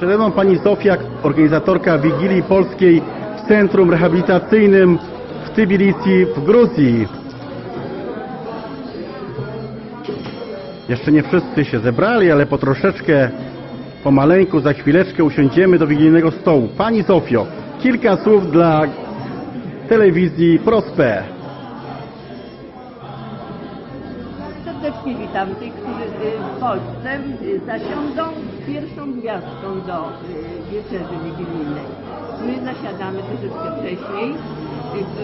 Przede mną pani Zofia, organizatorka Wigilii Polskiej w Centrum Rehabilitacyjnym w Tbilisi w Gruzji. Jeszcze nie wszyscy się zebrali, ale po troszeczkę, pomaleńku, za chwileczkę usiądziemy do wigilijnego stołu. Pani Zofio, kilka słów dla telewizji Prospe. Serdecznie witam tych, którzy w Polsce zasiądą pierwszą gwiazdką do y, wieczerzy wigilijnej. My zasiadamy troszeczkę wcześniej,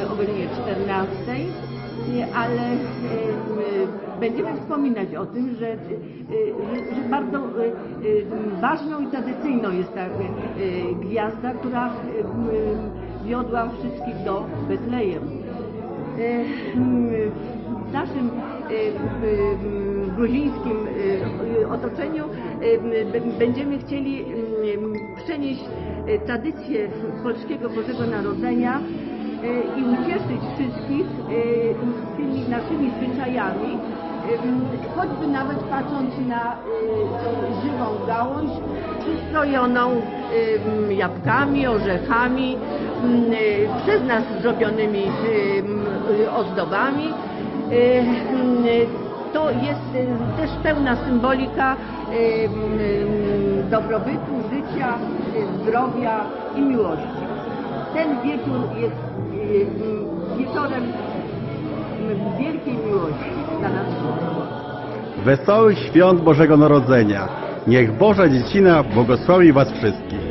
y, o godzinie 14, y, ale y, y, będziemy wspominać o tym, że, y, y, że bardzo y, y, ważną i tradycyjną jest ta y, y, gwiazda, która y, y, wiodła wszystkich do Betlejem. W naszym w- w gruzińskim otoczeniu będziemy chcieli przenieść e, tradycję polskiego Bożego Narodzenia e, i ucieszyć wszystkich e, tymi naszymi zwyczajami, choćby nawet patrząc na żywą gałąź przystrojoną jabłkami, orzechami, przez nas zrobionymi ozdobami. To jest e, też pełna symbolika m, m, dobrobytu, życia, zdrowia i miłości. Ten wieczór jest wieczorem wielkiej miłości dla nas. Wesołych świąt Bożego Narodzenia. Niech Boża Dziecina błogosławi Was wszystkich.